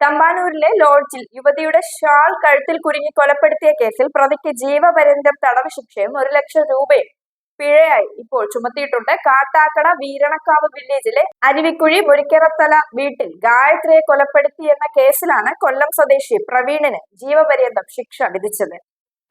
തമ്പാനൂരിലെ ലോഡ്ജിൽ യുവതിയുടെ ഷാൾ കഴുത്തിൽ കുരുങ്ങി കൊലപ്പെടുത്തിയ കേസിൽ പ്രതിക്ക് ജീവപര്യന്തം തടവ് ശിക്ഷയും ഒരു ലക്ഷം രൂപയും പിഴയായി ഇപ്പോൾ ചുമത്തിയിട്ടുണ്ട്. കാട്ടാക്കട വീരണക്കാവ് വില്ലേജിലെ അരുവിക്കുഴി മുരിക്കറത്തല വീട്ടിൽ ഗായത്രിയെ കൊലപ്പെടുത്തി എന്ന കേസിലാണ് കൊല്ലം സ്വദേശി പ്രവീണിന് ജീവപര്യന്തം ശിക്ഷ വിധിച്ചത്.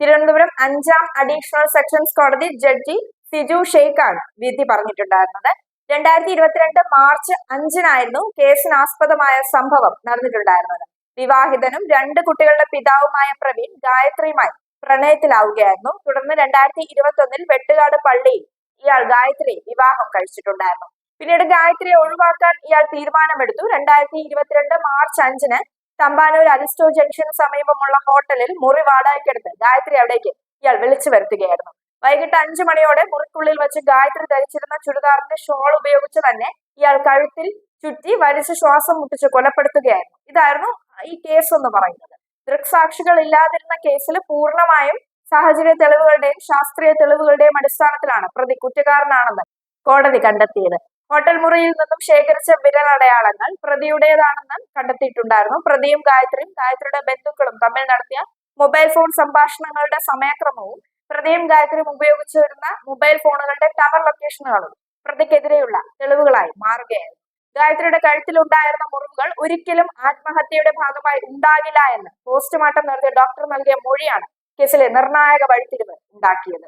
തിരുവനന്തപുരം അഞ്ചാം അഡീഷണൽ സെക്ഷൻസ് കോടതി ജഡ്ജി സിജു ഷെയ്ഖാണ് വിധി പറഞ്ഞിട്ടുണ്ടായിരുന്നത്. രണ്ടായിരത്തി ഇരുപത്തിരണ്ട് മാർച്ച് അഞ്ചിനായിരുന്നു കേസിനാസ്പദമായ സംഭവം നടന്നിട്ടുണ്ടായിരുന്നത്. വിവാഹിതനും രണ്ട് കുട്ടികളുടെ പിതാവുമായ പ്രവീൺ ഗായത്രിയുമായി പ്രണയത്തിലാവുകയായിരുന്നു. തുടർന്ന് രണ്ടായിരത്തി ഇരുപത്തി ഒന്നിൽ വെട്ടുകാട് പള്ളിയിൽ ഇയാൾ ഗായത്രിയെ വിവാഹം കഴിച്ചിട്ടുണ്ടായിരുന്നു. പിന്നീട് ഗായത്രിയെ ഒഴിവാക്കാൻ ഇയാൾ തീരുമാനമെടുത്തു. രണ്ടായിരത്തി ഇരുപത്തിരണ്ട് മാർച്ച് അഞ്ചിന് തമ്പാനൂർ അരിസ്റ്റോ ജംഗ്ഷന് സമീപമുള്ള ഹോട്ടലിൽ മുറി വാടകയ്ക്കെടുത്ത് ഗായത്രി അവിടേക്ക് ഇയാൾ വിളിച്ചു വരുത്തുകയായിരുന്നു വൈകിട്ട് അഞ്ചു മണിയോടെ മുറിക്കുള്ളിൽ വെച്ച് ഗായത്രി ധരിച്ചിരുന്ന ചുരിദാറിന്റെ ഷോൾ ഉപയോഗിച്ച് തന്നെ ഇയാൾ കഴുത്തിൽ ചുറ്റി വലിച്ച് ശ്വാസം മുട്ടിച്ച് കൊലപ്പെടുത്തുകയായിരുന്നു. ഇതായിരുന്നു ഈ കേസ് എന്ന് പറയുന്നത്. ദൃക്സാക്ഷികൾ ഇല്ലാതിരുന്ന കേസിൽ പൂർണമായും സാഹചര്യ തെളിവുകളുടെയും ശാസ്ത്രീയ തെളിവുകളുടെയും അടിസ്ഥാനത്തിലാണ് പ്രതി കുറ്റക്കാരനാണെന്ന് കോടതി കണ്ടെത്തിയത്. ഹോട്ടൽ മുറിയിൽ നിന്നും ശേഖരിച്ച വിരലടയാളങ്ങൾ പ്രതിയുടേതാണെന്ന് കണ്ടെത്തിയിട്ടുണ്ടായിരുന്നു. പ്രതിയും ഗായത്രിയും ഗായത്രിയുടെ ബന്ധുക്കളും തമ്മിൽ നടത്തിയ മൊബൈൽ ഫോൺ സംഭാഷണങ്ങളുടെ സമയക്രമവും പ്രതിയും ഗായത്രിയും ഉപയോഗിച്ചു വരുന്ന മൊബൈൽ ഫോണുകളുടെ ടവർ ലൊക്കേഷനുകളും പ്രതിക്കെതിരെയുള്ള തെളിവുകളായി മാറുകയായിരുന്നു. ഗായത്രിയുടെ കഴുത്തിൽ ഉണ്ടായിരുന്ന മുറിവുകൾ ഒരിക്കലും ആത്മഹത്യയുടെ ഭാഗമായി ഉണ്ടാകില്ല എന്ന് പോസ്റ്റ്മോർട്ടം നടത്തിയ ഡോക്ടർ നൽകിയ മൊഴിയാണ് കേസിലെ നിർണായക വഴിത്തിരിവ് ഉണ്ടാക്കിയത്.